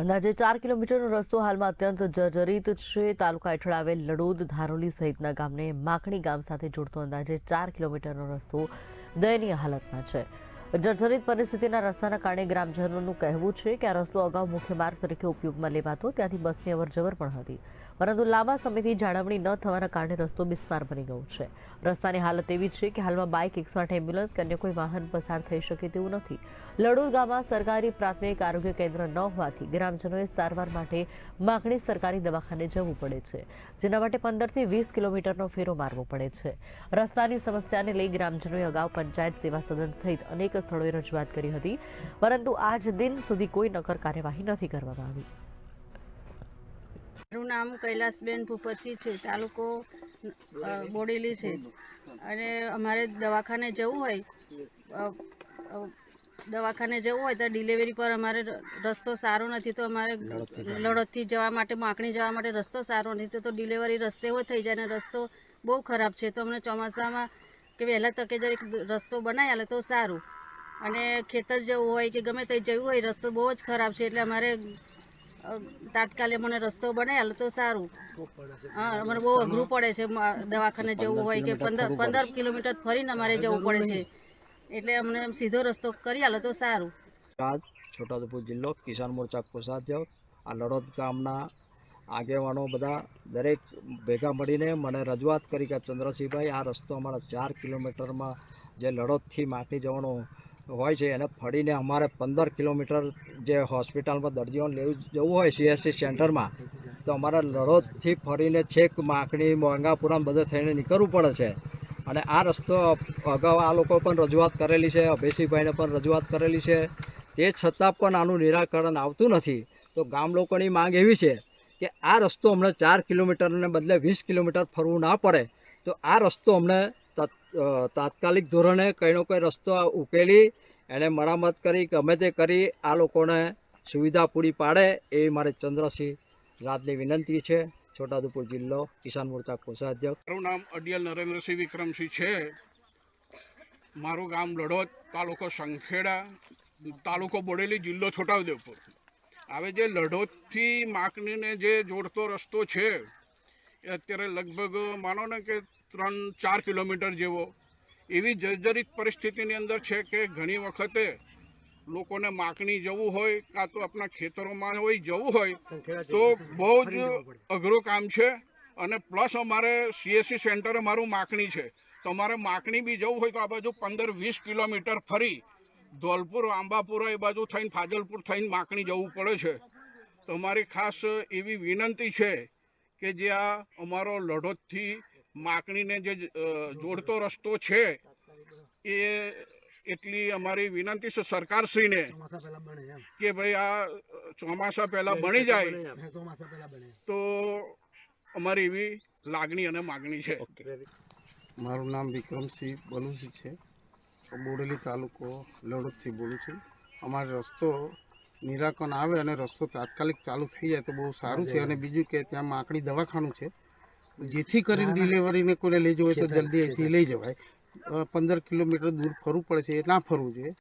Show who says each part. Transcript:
Speaker 1: અંદાજે ચાર કિલોમીટરનો રસ્તો હાલમાં અત્યંત જર્જરિત છે. તાલુકા હેઠળ આવેલ લડોદ, ધારોલી સહિતના ગામને માખણી ગામ સાથે જોડતો અંદાજે ચાર કિલોમીટરનો રસ્તો દયનીય હાલતમાં છે. જર્જરિત પરિસ્થિતિના રસ્તાના કારણે ગ્રામજનોનું કહેવું છે કે આ રસ્તો અગાઉ મુખ્ય માર્ગ તરીકે ઉપયોગમાં લેવાતો, ત્યાંથી બસની અવરજવર પણ હતી. પરંતુ લાંબા સમયથી જાળવણી ન થવાના કારણે રસ્તો બિસ્માર બની ગયો છે. રસ્તાની હાલત એવી છે કે હાલમાં બાઇક, એકસો આઠ એમ્બ્યુલન્સ કે અન્ય કોઈ વાહન પસાર થઈ શકે તેવું નથી. લડોદ ગામમાં સરકારી પ્રાથમિક આરોગ્ય કેન્દ્ર ન હોવાથી ગ્રામજનોએ સારવાર માટે માગણી સરકારી દવાખાને જવું પડે છે, જેના માટે પંદરથી વીસ કિલોમીટરનો ફેરો મારવો પડે છે. રસ્તાની સમસ્યાને લઈ ગ્રામજનોએ અગાઉ પંચાયત સેવા સદન સહિત અનેક સ્થળોએ રજૂઆત કરી હતી, પરંતુ આજ દિન સુધી કોઈ નક્કર કાર્યવાહી નથી કરવામાં આવી.
Speaker 2: નામ કૈલાસબેન ભૂપતજી છે તાલુકો બોડેલી છે. અને અમારે દવાખાને જવું હોય દવાખાને જવું હોય તો ડિલિવરી પર અમારે રસ્તો સારો નથી તો અમારે લડતથી જવા માટે માકણી જવા માટે રસ્તો સારો નથી તો ડિલિવરી રસ્તે હોય થઈ જાય અને રસ્તો બહુ ખરાબ છે. તો અમને ચોમાસામાં કે વહેલા તકે જરીક રસ્તો બનાવી આલે તો સારું. અને ખેતર જવું હોય કે ગમે તે જવું હોય રસ્તો બહુ જ ખરાબ છે એટલે અમારે અ, તાત્કાલિક મને રસ્તો બનાવી આલે તો સારું. હા મને બહુ અઘરું પડે છે દવાખાને જવું હોય કે પંદર પંદર કિલોમીટર ફરીને અમારે જવું પડે છે. એટલે અમને સીધો રસ્તો કરી આલે તો સારું.
Speaker 3: આજ છોટાઉદેપુર જિલ્લો કિસાન મોરચા કોષાધ્યક્ષ આ લડોદ ગામના આગેવાનો બધા દરેક ભેગા મળીને મને રજૂઆત કરી કે ચંદ્રસિંહભાઈ આ રસ્તો અમારા ચાર કિલોમીટરમાં જે લડોદથી માટી જવાનો હોય છે, એને ફરીને અમારે પંદર કિલોમીટર જે હોસ્પિટલમાં દર્દીઓને લેવું જવું હોય સીએસસી સેન્ટરમાં, તો અમારે લડોદથી ફરીને છેક માકણી, મોંઘાપુરામ બધે થઈને નીકળવું પડે છે. અને આ રસ્તો અગાઉ આ લોકો પણ રજૂઆત કરેલી છે, અભયસિંહભાઈને પણ રજૂઆત કરેલી છે. તે છતાં પણ આનું નિરાકરણ આવતું નથી. તો ગામ લોકોની માંગ એવી છે કે આ રસ્તો અમને ચાર કિલોમીટરને બદલે વીસ કિલોમીટર ફરવું ના પડે. તો આ રસ્તો અમને તાત્કાલિક ધોરણે કંઈનો કંઈ રસ્તો ઉકેલી એને મરામત કરી ગમે તે કરી, આ લોકોને સુવિધા પૂરી પાડે એ મારે ચંદ્રસિંહ રાજની વિનંતી છે. છોટાઉદેપુર જિલ્લો કિસાન મોરચા કોષાધ્યક્ષ.
Speaker 4: મારું નામ અડિયલ નરેન્દ્રસિંહ વિક્રમસિંહ છે. મારું ગામ લડોદ તાલુકો સંખેડા, તાલુકો બોડેલી જિલ્લો છોટાઉદેપુર. હવે જે લડોદથી માકણીને જે જોડતો રસ્તો છે, એ અત્યારે લગભગ માનો ને કે ત્રણ ચાર કિલોમીટર જેવો. એવી જર્જરિત પરિસ્થિતિની અંદર છે કે ઘણી વખતે લોકોને માકણી જવું હોય કાં તો આપણા ખેતરોમાં હોય જવું હોય તો બહુ જ અઘરું કામ છે. અને પ્લસ અમારે સીએસસી સેન્ટર અમારું માકણી છે. તો અમારે માકણી બી જવું હોય તો આ બાજુ પંદર વીસ કિલોમીટર ફરી ધોલપુર આંબાપુરા એ બાજુ થઈને ફાજલપુર થઈને માકણી જવું પડે છે. તો અમારી ખાસ એવી વિનંતી છે કે જે આ અમારો લડોદથી માકણીને જે જોડતો રસ્તો છે એ એટલી અમારી વિનંતી છે સરકારશ્રીને કે ભાઈ આ ચોમાસા પહેલાં બની જાય. તો અમારી એવી લાગણી અને માગણી છે.
Speaker 5: મારું નામ વિક્રમસિંહ બલુસિંહ છે. બોડેલી તાલુકો લડતથી બોલું છું. અમારો રસ્તો નિરાકરણ આવે અને રસ્તો તાત્કાલિક ચાલુ થઈ જાય તો બહુ સારું છે. અને બીજું કે ત્યાં માકડી દવાખાનું છે. જેથી કરીને ડિલિવરીને કોઈને લઈ જવું હોય તો જલ્દી અહીંથી લઈ જવાય. પંદર કિલોમીટર દૂર ફરવું પડે છે એ ના ફરવું જોઈએ.